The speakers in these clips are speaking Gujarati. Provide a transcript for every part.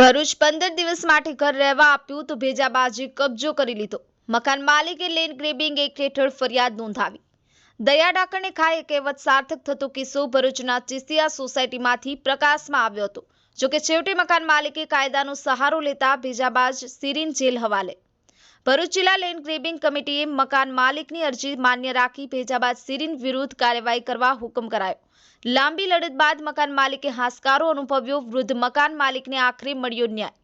ભરૂચ પંદર દિવસ માટે ઘર રહેવા આપ્યું તો ભેજાબાજી કબજો કરી લીધો. મકાન માલિકે લેન્ડ ગ્રેબિંગ એક્ટ હેઠળ ફરિયાદ નોંધાવી. દયા ડાકણને ખાય કહેવત સાર્થક થતો કિસ્સો ભરૂચના ચિસ્તિયા સોસાયટીમાંથી પ્રકાશમાં આવ્યો હતો. જોકે છેવટે મકાન માલિકે કાયદાનો સહારો લેતા ભેજાબાજ સિરીન જેલ હવાલે. ભરૂચ જિલ્લા લેન્ડ ગ્રેબિંગ કમિટીએ મકાન માલિકની અરજી માન્ય રાખી ભેજા બાદ સિરીન વિરુદ્ધ કાર્યવાહી કરવા હુકમ કરાયો. લાંબી લડત બાદ મકાન માલિકે હાશકારો અનુભવ્યો, વૃદ્ધ મકાન માલિકને આખરે મળ્યો ન્યાય.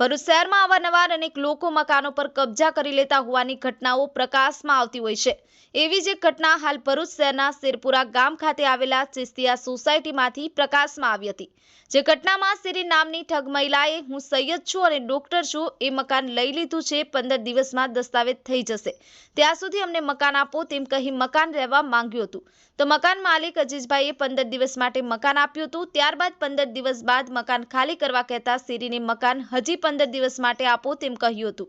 ભરૂચ શહેરમાં અવારનવાર અનેક લોકો મકાનો પર કબજા કરી લેતા હોવાની ઘટનાઓ પ્રકાશમાં આવતી હોય છે. એવી જ એક ઘટના હાલ ભરૂચ શહેરના શેરપુરા ગામ ખાતે આવેલા ચિસ્તિયા સોસાયટીમાંથી પ્રકાશમાં આવી હતી. જે ઘટનામાં સિરી નામની ઠગ મહિલાએ, હું સૈયદ છું અને ડોક્ટર છું. એ મકાન લઈ લીધું છે. પંદર દિવસમાં દસ્તાવેજ થઈ જશે. ત્યાં સુધી અમને મકાન આપો તેમ કહી મકાન રહેવા માંગ્યું હતું. તો મકાન માલિક અજીજભાઈએ પંદર દિવસ માટે મકાન આપ્યું હતું. ત્યારબાદ પંદર દિવસ બાદ મકાન ખાલી કરવા કહેતા સિરીને મકાન હજી પંદર દિવસ માટે આપો તેમ કહ્યું હતું.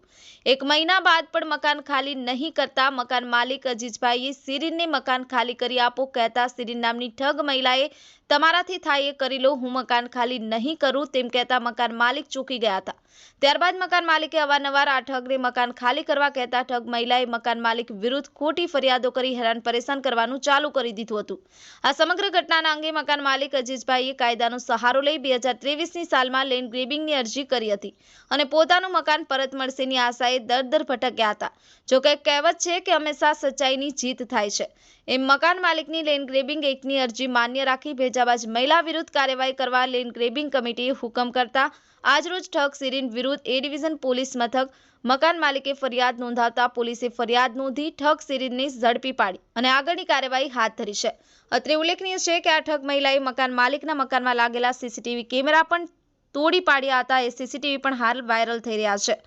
એક મહિના બાદ પણ મકાન ખાલી નહીં કરતા મકાન માલિક અજીજભાઈએ સિરીનને મકાન ખાલી કરી આપો કહેતા સિરીન નામની ઠગ મહિલાએ, તમારાથી થાય એ કરી લો, હું મકાન ખાલી નહીં કરું, તેમ કહેતા મકાન માલિક ચૂકી ગયા હતા. ત્યારબાદ મકાન માલિકે અવારનવાર આ ઠગને મકાન ખાલી કરવા કહેતા ઠગ મહિલાએ મકાન માલિક વિરુદ્ધ ખોટી ફરિયાદો કરી હેરાન પરેશાન કરવાનું ચાલુ કરી દીધું હતું. આ સમગ્ર ઘટનાના અંગે મકાન માલિક અજીજભાઈએ કાયદાનો સહારો લઈ બે હજાર ત્રેવીસની સાલમાં લેન્ડ ગ્રેબિંગની અરજી કરી હતી. અને પોતાનું મકાન પરત મળશેની આશાએ દર દર ભટક્યા હતા. જોકે કહેવત છે કે હંમેશા સચ્ચાઈની જીત થાય છે. એમ મકાન માલિકની લેન્ડ ગ્રેબિંગ એક્ટની અરજી માન્ય રાખી ભેજાબાજ મહિલા વિરુદ્ધ કાર્યવાહી કરવા લેન્ડ ગ્રેબિંગ કમિટીએ હુકમ કરતા આજરોજ ઠગ સિરીન વિરુદ્ધ એ ડિવિઝન પોલીસ મથક મકાન માલિકે ફરિયાદ નોંધાવતા પોલીસે ફરિયાદ નોંધી ઠગ સિરીનને ઝડપી પાડી અને આગળની કાર્યવાહી હાથ ધરી છે. અત્રે ઉલ્લેખનીય છે કે આ ઠગ મહિલાએ મકાન માલિકના મકાનમાં લાગેલા સીસીટીવી કેમેરા પણ તોડી પાડ્યા હતા. એ સીસીટીવી પણ હાલ વાયરલ થઈ રહ્યા છે.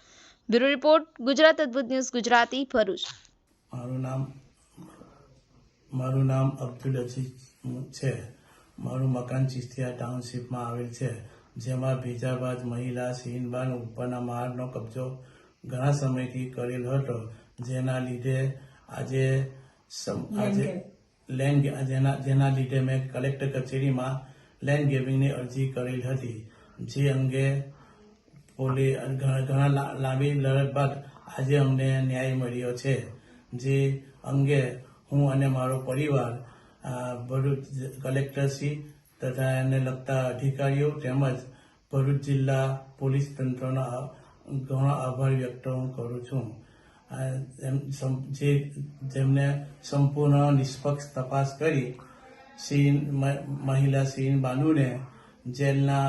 બ્યુરો રિપોર્ટ ગુજરાત અદ્ભુત ન્યૂઝ ગુજરાતી ભરૂચ. મારું નામ મારું નામ અબ્દુલ અઝીઝ છે. મારું મકાન ચિસ્તિયા ટાઉનશીપમાં આવેલ છે. જેમાં ભેજાબાદ મહિલા સીનબાન ઉપરના માળનો કબજો ઘણા સમયથી કરેલ હતો. જેના લીધે આજે સમ- આજે લેન્ડ જેના જેના લીધે મેં કલેક્ટર કચેરીમાં લેન્ડ ગેવિંગની અરજી કરેલ હતી. જે અંગે પોલીસ ઘણા લાંબી લડત બાદ આજે અમને ન્યાય મળ્યો છે. જે અંગે હું અને મારો પરિવાર ભરૂચ કલેક્ટરશ્રી તથા એને લગતા અધિકારીઓ તેમજ ભરૂચ જિલ્લા પોલીસ તંત્રનો ઘણો આભાર વ્યક્ત હું કરું છું. જે જેમને સંપૂર્ણ નિષ્પક્ષ તપાસ કરી સીન મહિલા સીન બાનુને જેલના